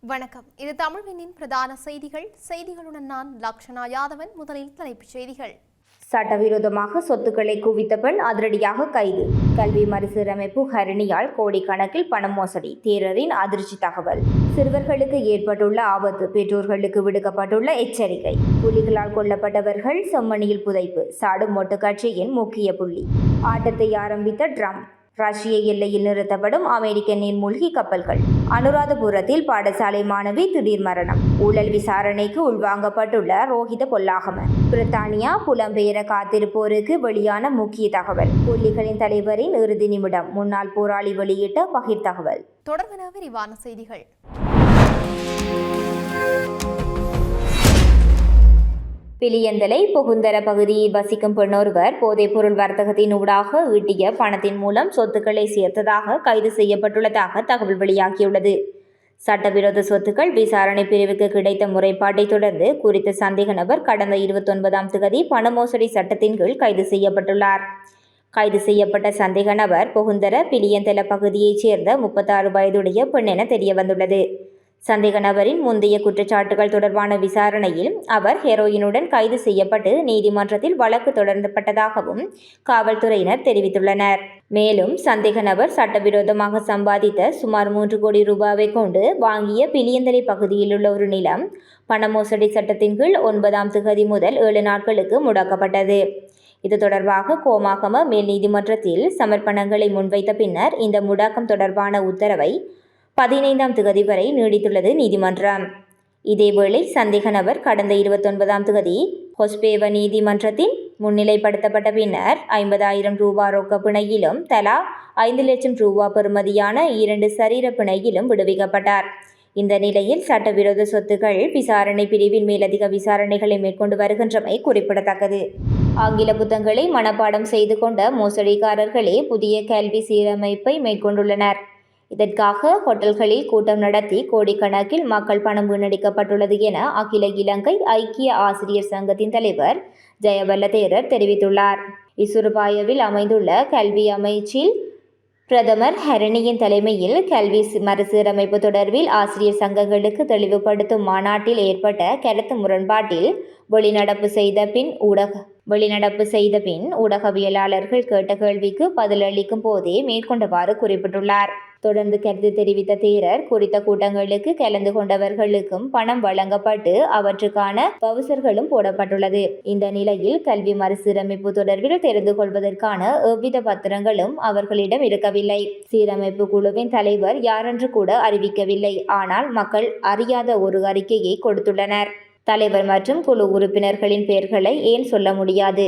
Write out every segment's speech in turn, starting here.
வணக்கம். இது தமிழ்வினின் பிரதான செய்திகள். செய்திகளுடன் நான் லக்ஷனா யாதவன். முதலில் தலைப்புச் செய்திகள். சட்டவிரோதமாக சொத்துக்களை குவித்த பெண் அதிரடியாக கைது. கல்வி மறுசீரமைப்பு ஹரிணியால் கோடிக்கணக்கில் பணம் மோசடி. தேரரின் அதிர்ச்சி தகவல். சிறுவர்களுக்கு ஏற்பட்டுள்ள ஆபத்து. பெற்றோர்களுக்கு விடுக்கப்பட்டுள்ள எச்சரிக்கை. புலிகளால் கொல்லப்பட்டவர்கள் செம்மணியில் புதைப்பு. சாடும் மொட்டு கட்சியின் முக்கிய புள்ளி. ஆட்டத்தை ஆரம்பித்த ட்ரம் ரஷ்ய எல்லையில் நிறுத்தப்படும் அமெரிக்க நீர்மூழ்கி கப்பல்கள். அனுராதபுரத்தில் பாடசாலை மாணவி திடீர் மரணம். ஊழல் விசாரணைக்கு உள்வாங்கப்பட்டுள்ள ரோஹித பொல்லாகம. பிரித்தானியா புலம்பெயர காத்திருப்போருக்கு வெளியான முக்கிய தகவல். புள்ளிகளின் தலைவரின் இறுதி நிமிடம். முன்னாள் போராளி வெளியிட்ட பகிர் தகவல் தொடர்பென விரிவான செய்திகள். பிலியந்தலை புகுந்தர பகுதியில் வசிக்கும் பெண்ணொருவர் போதைப்பொருள் வர்த்தகத்தின் ஊடாக ஈட்டிய பணத்தின் மூலம் சொத்துக்களை சேர்த்ததாக கைது செய்யப்பட்டுள்ளதாக தகவல் வெளியாகியுள்ளது. சட்டவிரோத சொத்துக்கள் விசாரணை பிரிவுக்கு கிடைத்த முறைப்பாட்டை தொடர்ந்து குறித்த சந்தேக நபர் கடந்த இருபத்தொன்பதாம் தேதி பண மோசடி சட்டத்தின் கீழ் கைது செய்யப்பட்டுள்ளார். கைது செய்யப்பட்ட சந்தேக நபர் புகுந்தர பிலியந்தல பகுதியைச் சேர்ந்த முப்பத்தாறு வயதுடைய பெண் என தெரியவந்துள்ளது. சந்தேக நபரின் முந்தைய குற்றச்சாட்டுகள் தொடர்பான விசாரணையில் அவர் ஹெரோயினுடன் கைது செய்யப்பட்டு நீதிமன்றத்தில் வழக்கு தொடர்ந்தப்பட்டதாகவும் காவல்துறையினர் தெரிவித்துள்ளனர். மேலும் சந்தேக நபர் சட்டவிரோதமாக சம்பாதித்த சுமார் மூன்று கோடி ரூபாவை கொண்டு வாங்கிய பிலியந்தலை பகுதியில் உள்ள ஒரு நிலம் பண மோசடி சட்டத்தின் கீழ் ஒன்பதாம் திகதி முதல் ஏழு நாட்களுக்கு முடக்கப்பட்டது. இது தொடர்பாக கோமாகம மேல் நீதிமன்றத்தில் சமர்ப்பணங்களை முன்வைத்த பின்னர் இந்த முடக்கம் தொடர்பான உத்தரவை பதினைந்தாம் திகதி வரை நீடித்துள்ளது நீதிமன்றம். இதேவேளை சந்தேக நபர் கடந்த இருபத்தொன்பதாம் திகதி ஹொஸ்பேவ நீதிமன்றத்தின் முன்னிலைப்படுத்தப்பட்ட பின்னர் ஐம்பதாயிரம் ரூபா ரொக்க பிணையிலும் தலா ஐந்து லட்சம் ரூபா பெறுமதியான இரண்டு சரீர பிணையிலும் விடுவிக்கப்பட்டார். இந்த நிலையில் சட்டவிரோத சொத்துக்கள் விசாரணை பிரிவின் மேலதிக விசாரணைகளை மேற்கொண்டு வருகின்றமை குறிப்பிடத்தக்கது. ஆங்கில புத்தகங்களை மனப்பாடம் செய்து கொண்ட மோசடிக்காரர்களே புதிய கல்வி சீரமைப்பை மேற்கொண்டுள்ளனர். இதற்காக ஹோட்டல்களில் கூட்டம் நடத்தி கோடிக்கணக்கில் மக்கள் பணம் வீணடிக்கப்பட்டுள்ளது என அகில இலங்கை ஐக்கிய ஆசிரியர் சங்கத்தின் தலைவர் ஜெயவல்ல தேரர் தெரிவித்துள்ளார். இசுருபாயவில் அமைந்துள்ள கல்வி அமைச்சில் பிரதமர் ஹரணியின் தலைமையில் கல்வி மறுசீரமைப்பு தொடர்பில் ஆசிரியர் சங்கங்களுக்கு தெளிவுபடுத்தும் மாநாட்டில் ஏற்பட்ட கருத்து முரண்பாட்டில் வெளிநடப்பு செய்த பின் ஊடக வெளிநடப்பு செய்த பின் ஊடகவியலாளர்கள் கேட்ட கேள்விக்கு பதிலளிக்கும் போதே மேற்கொண்டவாறு குறிப்பிட்டுள்ளார். தொடர்ந்து கருத்து தெரிவித்த தேரர் குறித்த கூட்டங்களுக்கு கலந்து கொண்டவர்களுக்கும் பணம் வழங்கப்பட்டு அவற்றுக்கான பவுசர்களும் போடப்பட்டுள்ளது. இந்த நிலையில் கல்வி மறுசீரமைப்பு தொடர்பில் தெரிந்து கொள்வதற்கான எவ்வித பத்திரங்களும் அவர்களிடம் இருக்கவில்லை. சீரமைப்பு குழுவின் தலைவர் யாரென்று கூட அறிவிக்கவில்லை. ஆனால் மக்கள் அறியாத ஒரு அறிக்கையை கொடுத்துள்ளனர். தலைவர் மற்றும் குழு உறுப்பினர்களின் பெயர்களை ஏன் சொல்ல முடியாது?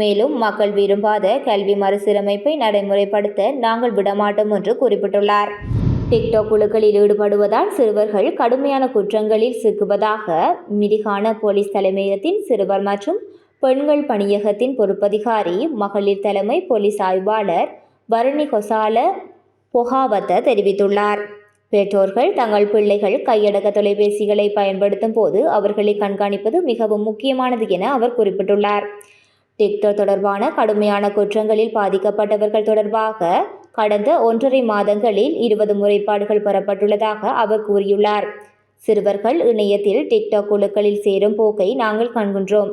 மேலும் மக்கள் விரும்பாத கல்வி மறுசீரமைப்பை நடைமுறைப்படுத்த நாங்கள் விடமாட்டோம் என்று குறிப்பிட்டுள்ளார். டிக்டாக் குழுக்களில் ஈடுபடுவதால் சிறுவர்கள் கடுமையான குற்றங்களில் சிக்குவதாக மிதிகான போலீஸ் தலைமையகத்தின் சிறுவர் மற்றும் பெண்கள் பணியகத்தின் பொறுப்பதிகாரி மகளிர் தலைமை போலீஸ் ஆய்வாளர் வருணி கொசால பொகாவத்த தெரிவித்துள்ளார். பெற்றோர்கள் தங்கள் பிள்ளைகள் கையடக்க தொலைபேசிகளை பயன்படுத்தும் போது அவர்களை கண்காணிப்பது மிகவும் முக்கியமானது என அவர் குறிப்பிட்டுள்ளார். டிக்டாக் தொடர்பான கடுமையான குற்றங்களில் பாதிக்கப்பட்டவர்கள் தொடர்பாக கடந்த ஒன்றரை மாதங்களில் இருபது முறைப்பாடுகள் பெறப்பட்டுள்ளதாக அவர் கூறியுள்ளார். சிறுவர்கள் இணையத்தில் டிக்டாக் குழுக்களில் சேரும் போக்கை நாங்கள் காண்கின்றோம்.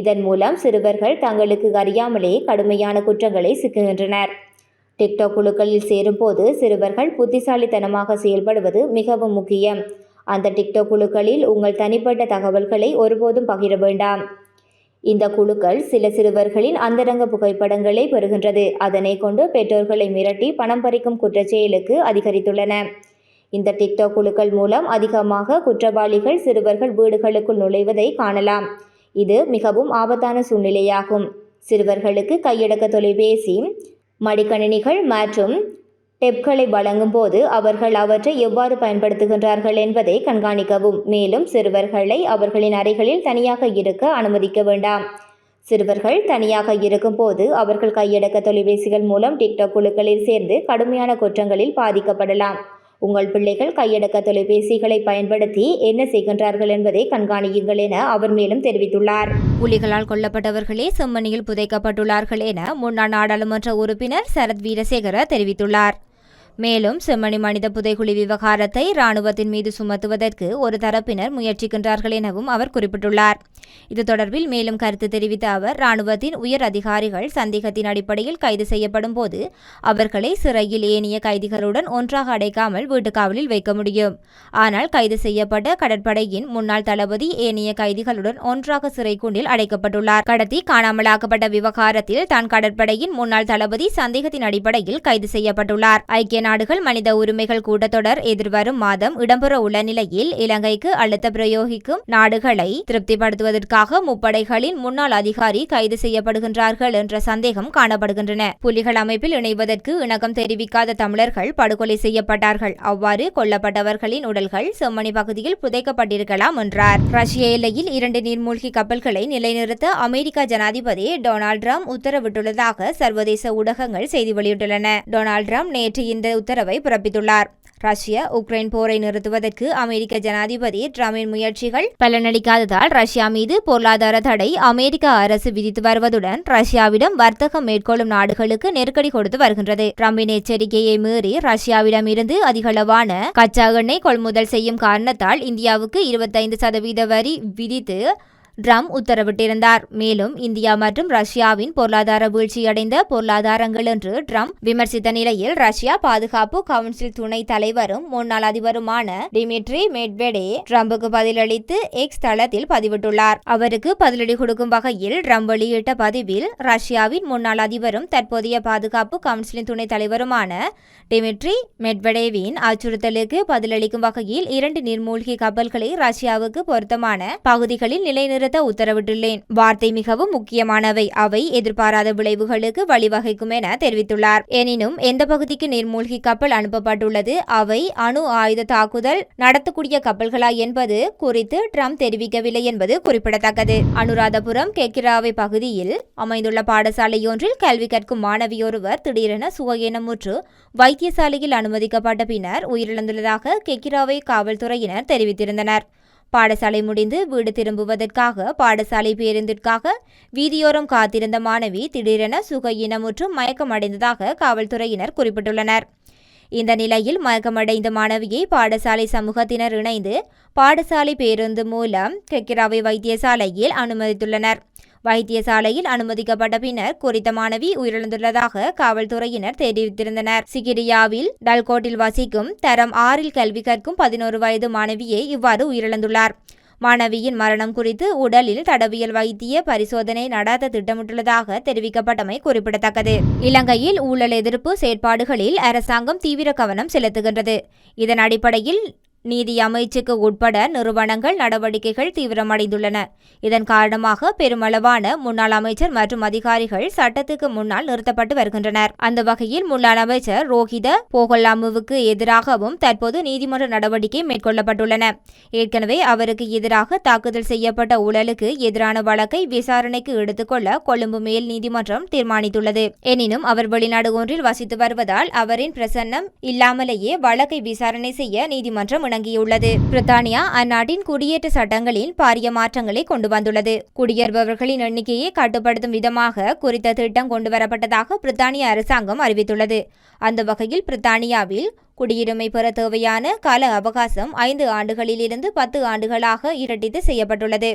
இதன் மூலம் சிறுவர்கள் தங்களுக்கு அறியாமலே கடுமையான குற்றங்களை சிக்குகின்றனர். டிக்டாக் குழுக்களில் சேரும்போது சிறுவர்கள் புத்திசாலித்தனமாக செயல்படுவது மிகவும் முக்கியம். அந்த டிக்டாக் குழுக்களில் உங்கள் தனிப்பட்ட தகவல்களை ஒருபோதும் பகிர வேண்டாம். இந்த குழுக்கள் சில சிறுவர்களின் அந்தரங்க புகைப்படங்களை பெறுகின்றது. அதனை கொண்டு பெற்றோர்களை மிரட்டி பணம் பறிக்கும் குற்றச்செயலுக்கு அதிகரித்துள்ளன. இந்த டிக்டாக் குழுக்கள் மூலம் அதிகமாக குற்றவாளிகள் சிறுவர்கள் வீடுகளுக்குள் நுழைவதை காணலாம். இது மிகவும் ஆபத்தான சூழ்நிலையாகும். சிறுவர்களுக்கு கையடக்க தொலைபேசி மடிக்கணினிகள் மற்றும் டெப்களை வழங்கும் போது அவர்கள் அவற்றை எவ்வாறு பயன்படுத்துகின்றார்கள் என்பதை கண்காணிக்கவும். மேலும் சிறுவர்களை அவர்களின் அறைகளில் தனியாக இருக்க அனுமதிக்க வேண்டாம். சிறுவர்கள் தனியாக இருக்கும்போது அவர்கள் கையடக்க தொலைபேசிகள் மூலம் டிக்டாக் குழுக்களில் சேர்ந்து கடுமையான குற்றங்களில் பாதிக்கப்படலாம். உங்கள் பிள்ளைகள் கையடக்க தொலைபேசிகளை பயன்படுத்தி என்ன செய்கின்றார்கள் என்பதை கண்காணியுங்கள் என அவர் மேலும் தெரிவித்துள்ளார். புலிகளால் கொல்லப்பட்டவர்களே செம்மணியில் புதைக்கப்பட்டுள்ளார்கள் என முன்னாள் நாடாளுமன்ற உறுப்பினர் சரத் வீரசேகர தெரிவித்துள்ளார். மேலும் செம்மணி மனித புதைகுழி விவகாரத்தை இராணுவத்தின் மீது சுமத்துவதற்கு ஒரு தரப்பினர் முயற்சிக்கின்றார்கள் எனவும் அவர் குறிப்பிட்டுள்ளார். இது தொடர்பில் மேலும் கருத்து தெரிவித்த அவர் இராணுவத்தின் உயர் அதிகாரிகள் சந்தேகத்தின் அடிப்படையில் கைது செய்யப்படும் போது அவர்களை சிறையில் ஏனிய கைதிகளுடன் ஒன்றாக அடைக்காமல் வீட்டுக்காவலில் வைக்க முடியும். ஆனால் கைது செய்யப்பட்ட கடற்படையின் முன்னாள் தளபதி ஏனைய கைதிகளுடன் ஒன்றாக சிறைக்கூண்டில் அடைக்கப்பட்டுள்ளார். கடத்தி காணாமலாக்கப்பட்ட விவகாரத்தில் தான் கடற்படையின் முன்னாள் தளபதி சந்தேகத்தின் அடிப்படையில் கைது செய்யப்பட்டுள்ளார். ஐக்கிய நாடுகள் மனித உரிமைகள் கூட்டத்தொடர் எதிர்வரும் மாதம் இடம்பெற உள்ள நிலையில் இலங்கைக்கு அழுத்த பிரயோகிக்கும் நாடுகளை திருப்திப்படுத்துவதற்காக முப்படைகளின் முன்னாள் அதிகாரி கைது செய்யப்படுகின்றார்கள் என்ற சந்தேகம் காணப்படுகின்றன. புலிகள் அமைப்பில் இணைவதற்கு இணக்கம் தெரிவிக்காத தமிழர்கள் படுகொலை செய்யப்பட்டார்கள். அவ்வாறு கொல்லப்பட்டவர்களின் உடல்கள் செம்மணி பகுதியில் புதைக்கப்பட்டிருக்கலாம் என்றார். ரஷ்ய எல்லையில் இரண்டு நீர்மூழ்கி கப்பல்களை நிலைநிறுத்த அமெரிக்க ஜனாதிபதி டொனால்ட் ட்ரம்ப் உத்தரவிட்டுள்ளதாக சர்வதேச ஊடகங்கள் செய்தி வெளியிட்டுள்ளன. டொனால்ட் ட்ரம்ப் நேற்று இந்த உத்தரவை பிறப்பித்துள்ளார். ரஷ்ய உக்ரைன் போரை நிறுத்துவதற்கு அமெரிக்க ஜனாதிபதி டிரம்பின் முயற்சிகள் பலனளிக்காததால் ரஷ்யா மீது பொருளாதார தடை அமெரிக்க அரசு விதித்து வருவதுடன் ரஷ்யாவிடம் வர்த்தகம் மேற்கொள்ளும் நாடுகளுக்கு நெருக்கடி கொடுத்து வருகின்றது. டிரம்பின் எச்சரிக்கையை மீறி ரஷ்யாவிடம் இருந்து அதிகளவான கச்சா எண்ணெய் கொள்முதல் செய்யும் காரணத்தால் இந்தியாவுக்கு இருபத்தைந்து சதவீத வரி விதித்து ட்ரம்ப் உத்தரவிட்டிருந்தார். மேலும் இந்தியா மற்றும் ரஷ்யாவின் பொருளாதார வீழ்ச்சியடைந்த பொருளாதாரங்கள் என்று ட்ரம்ப் விமர்சித்த நிலையில் ரஷ்யா பாதுகாப்பு கவுன்சில் துணை தலைவரும் முன்னாள் அதிபருமான டிமிட்ரி மெட்வெடே ட்ரம்புக்கு பதிலளித்து எக்ஸ் தளத்தில் பதிவிட்டுள்ளார். அவருக்கு பதிலடி கொடுக்கும் வகையில் ட்ரம்ப் வெளியிட்ட பதிவில் ரஷ்யாவின் முன்னாள் அதிபரும் தற்போதைய பாதுகாப்பு கவுன்சிலின் துணை தலைவருமான டிமிட்ரி மெட்வெடேவின் அச்சுறுத்தலுக்கு பதிலளிக்கும் வகையில் இரண்டு நீர்மூழ்கி கப்பல்களை ரஷ்யாவுக்கு பொருத்தமான பகுதிகளில் நிறுத்த உத்தரவிட்டுள்ளேன். வார்த்தை மிகவும் முக்கியமானவை. அவை எதிர்பாராத விளைவுகளுக்கு வழிவகைக்கும் என தெரிவித்துள்ளார். எனினும் எந்த பகுதிக்கு நீர்மூழ்கி கப்பல் அனுப்பப்பட்டுள்ளது? அவை அணு ஆயுத தாக்குதல் நடத்தக்கூடிய கப்பல்களா என்பது குறித்து ட்ரம்ப் தெரிவிக்கவில்லை என்பது குறிப்பிடத்தக்கது. அனுராதபுரம் கெக்கிராவை பகுதியில் அமைந்துள்ள பாடசாலையொன்றில் கல்வி கற்கும் மாணவியொருவர் திடீரென சுகயீனமுற்று வைத்தியசாலையில் அனுமதிக்கப்பட்ட பின்னர் உயிரிழந்துள்ளதாக கெக்கிராவை காவல்துறையினர் தெரிவித்திருந்தனர். பாடசாலை முடிந்து வீடு திரும்புவதற்காக பாடசாலை பேருந்திற்காக வீதியோரம் காத்திருந்த மாணவி திடீரென சுக இனமுற்றும் மயக்கமடைந்ததாக காவல்துறையினர் குறிப்பிட்டுள்ளனர். இந்த நிலையில் மயக்கமடைந்த மாணவியை பாடசாலை சமூகத்தினர் இணைந்து பாடசாலை பேருந்து மூலம் கெக்கிராவை வைத்தியசாலையில் அனுமதித்துள்ளனர். வைத்தியசாலையில் அனுமதிக்கப்பட்ட பின்னர் குறித்த மாணவி உயிரிழந்துள்ளதாக காவல்துறையினர் தெரிவித்திருந்தனர். சிகிரியாவில் டல்கோட்டில் வசிக்கும் தரம் ஆறில் கல்வி கற்கும் பதினோரு வயது மாணவியே இவ்வாறு உயிரிழந்துள்ளார். மாணவியின் மரணம் குறித்து உடலில் தடவியல் வைத்திய பரிசோதனை நடாத்த திட்டமிட்டுள்ளதாக தெரிவிக்கப்பட்டமை குறிப்பிடத்தக்கது. இலங்கையில் ஊழல் எதிர்ப்பு செயற்பாடுகளில் அரசாங்கம் தீவிர கவனம் செலுத்துகின்றது. இதன் அடிப்படையில் நீதி அமைச்சுக்கு உட்பட நிறுவனங்கள் நடவடிக்கைகள் தீவிரமடைந்துள்ளன. இதன் காரணமாக பெருமளவான முன்னாள் அமைச்சர் மற்றும் அதிகாரிகள் சட்டத்துக்கு முன்னால் நிறுத்தப்பட்டு வருகின்றனர். அந்த வகையில் முன்னாள் அமைச்சர் ரோஹித போகல்லாமுவுக்கு எதிராகவும் தற்போது நீதிமன்ற நடவடிக்கை மேற்கொள்ளப்பட்டுள்ளன. ஏற்கனவே அவருக்கு எதிராக தாக்குதல் செய்யப்பட்ட ஊழலுக்கு எதிரான வழக்கை விசாரணைக்கு எடுத்துக்கொள்ள கொழும்பு மேல் நீதிமன்றம் தீர்மானித்துள்ளது. எனினும் அவர் வெளிநாடு ஒன்றில் வசித்து வருவதால் அவரின் பிரசன்னம் இல்லாமலேயே வழக்கை விசாரணை செய்ய நீதிமன்றம் வழங்கியுள்ளது. பிரித்தானியா அந்நாட்டின் குடியேற்ற சட்டங்களில் பாரிய மாற்றங்களை கொண்டு வந்துள்ளது. குடியேறுபவர்களின் எண்ணிக்கையை கட்டுப்படுத்தும் விதமாக குறித்த திட்டம் கொண்டுவரப்பட்டதாக பிரித்தானிய அரசாங்கம் அறிவித்துள்ளது. அந்த வகையில் பிரித்தானியாவில் குடியுரிமை பெற தேவையான கால அவகாசம் ஐந்து ஆண்டுகளிலிருந்து பத்து ஆண்டுகளாக இரட்டித்து செய்யப்பட்டுள்ளது.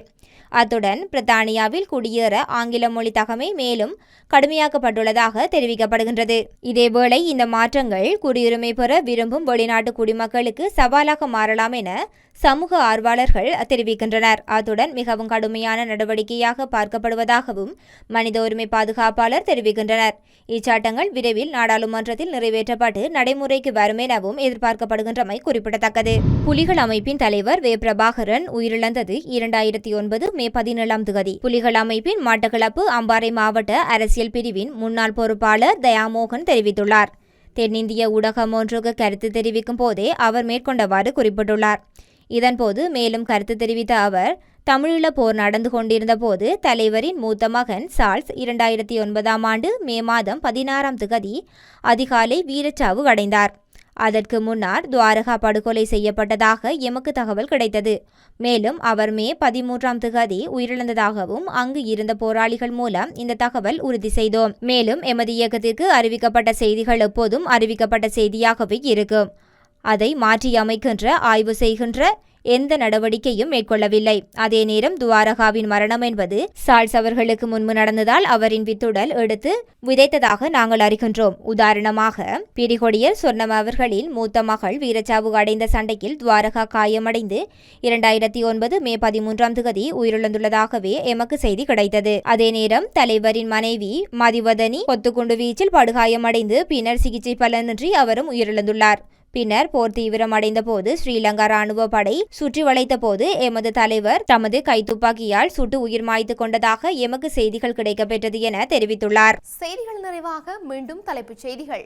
அத்துடன் பிரித்தானியாவில் குடியேற ஆங்கில மொழி தகமை மேலும் கடுமையாக்கப்பட்டுள்ளதாக தெரிவிக்கப்படுகின்றது. இதேவேளை இந்த மாற்றங்கள் குடியுரிமை பெற விரும்பும் வெளிநாட்டு குடிமக்களுக்கு சவாலாக மாறலாம் என சமூக ஆர்வலர்கள் தெரிவிக்கின்றனர். அத்துடன் மிகவும் கடுமையான நடவடிக்கையாக பார்க்கப்படுவதாகவும் மனித உரிமை பாதுகாப்பாளர் தெரிவிக்கின்றனர். இச்சட்டங்கள் விரைவில் நாடாளுமன்றத்தில் நிறைவேற்றப்பட்டு நடைமுறைக்கு வரும் எனவும் எதிர்பார்க்கப்படுகின்றமை குறிப்பிடத்தக்கது. புலிகள் அமைப்பின் தலைவர் வே. பிரபாகரன் உயிரிழந்தது இரண்டாயிரத்தி ஒன்பது மே பதினேழாம் தேதி. புலிகள் அமைப்பின் மட்டக்களப்பு அம்பாறை மாவட்ட அரசியல் பிரிவின் முன்னாள் பொறுப்பாளர் தயாமோகன் தெரிவித்துள்ளார். தென்னிந்திய ஊடகம் ஒன்றுக்கு கருத்து தெரிவிக்கும் போதே அவர் மேற்கொண்டவாறு குறிப்பிட்டுள்ளார். இதன்போது மேலும் கருத்து தெரிவித்த அவர் தமிழீழ போர் நடந்து கொண்டிருந்த போது தலைவரின் மூத்த மகன் சார்ஸ் இரண்டாயிரத்தி ஒன்பதாம் ஆண்டு மே மாதம் பதினாறாம் திகதி அதிகாலை வீரச்சாவு அடைந்தார். அதற்கு முன்னர் துவாரகா படுகொலை செய்யப்பட்டதாக எமக்கு தகவல் கிடைத்தது. மேலும் அவர் மே பதிமூன்றாம் திகதி உயிரிழந்ததாகவும் அங்கு இருந்த போராளிகள் மூலம் இந்த தகவல் உறுதி செய்தோம். மேலும் எமது இயக்கத்திற்கு அறிவிக்கப்பட்ட செய்திகள் எப்போதும் அறிவிக்கப்பட்ட செய்தியாகவே இருக்கும். அதை மாற்றியமைக்கின்ற ஆய்வு செய்கின்ற எந்த நடவடிக்கையும் மேற்கொள்ளவில்லை. அதே நேரம் துவாரகாவின் மரணம் என்பது சால்ஸ் அவர்களுக்கு முன்பு நடந்ததால் அவரின் வித்துடல் எடுத்து விதைத்ததாக நாங்கள் அறிகின்றோம். உதாரணமாக பிடிகொடியர் சொர்ணம் அவர்களின் மூத்த மகள் வீரச்சாவு அடைந்த சண்டையில் துவாரகா காயமடைந்து இரண்டாயிரத்தி ஒன்பது மே பதிமூன்றாம் தேதி உயிரிழந்துள்ளதாகவே எமக்கு செய்தி கிடைத்தது. அதே நேரம் தலைவரின் மனைவி மதிவதனி கொத்துக்குண்டு வீச்சில் படுகாயமடைந்து பின்னர் சிகிச்சை பலனின்றி அவரும் உயிரிழந்துள்ளார். பின்னர் போர் தீவிரமடைந்த போது ஸ்ரீலங்கா ராணுவ படை சுற்றி வளைத்த போது எமது தலைவர் தமது கைத்துப்பாக்கியால் சுட்டு உயிர் மாய்த்து கொண்டதாக எமக்கு செய்திகள் கிடைக்கப்பெற்றது என தெரிவித்துள்ளார். செய்திகள் நிறைவாக மீண்டும் தலைப்புச் செய்திகள்.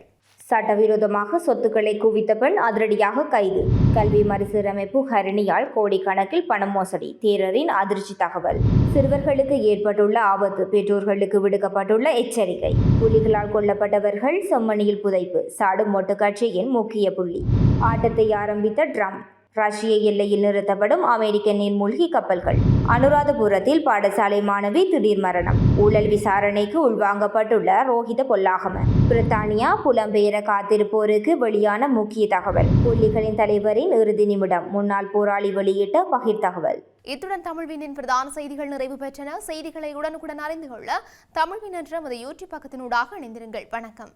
சட்டவிரோதமாக சொத்துக்களை குவித்த பெண் அதிரடியாக கைது. கல்வி மறுசீரமைப்பு ஹரிணியால் கோடிக்கணக்கில் பணம் மோசடி தேரரின் அதிர்ச்சி தகவல். சிறுவர்களுக்கு ஏற்பட்டுள்ள ஆபத்து பெற்றோர்களுக்கு விடுக்கப்பட்டுள்ள எச்சரிக்கை. புலிகளால் கொல்லப்பட்டவர்கள் செம்மணியில் புதைப்பு சாடும் மொட்டுக்கட்சியின் முக்கிய புள்ளி. ஆட்டத்தை ஆரம்பித்த ட்ரம் ரஷ்ய எல்லையில் நிறுத்தப்படும் அமெரிக்க நீர்மூழ்கி கப்பல்கள். அனுராதபுரத்தில் பாடசாலை மாணவி திடீர் மரணம். ஊழல் விசாரணைக்கு உள்வாங்கப்பட்டுள்ள ரோஹித பொல்லாகம. பிரித்தானியா புலம்பெயர காத்திருப்போருக்கு வெளியான முக்கிய தகவல். புள்ளிகளின் தலைவரின் இறுதி நிமிடம். முன்னாள் போராளி வெளியிட்ட பகிர் தகவல் இத்துடன் தமிழ்வினின் பிரதான செய்திகள் நிறைவு பெற்றன. செய்திகளை உடனுக்குடன் அறிந்து கொள்ள தமிழ்வின் என்ற நமது யூடியூப் பக்கத்தினூடாக இணைந்திருங்கள். வணக்கம்.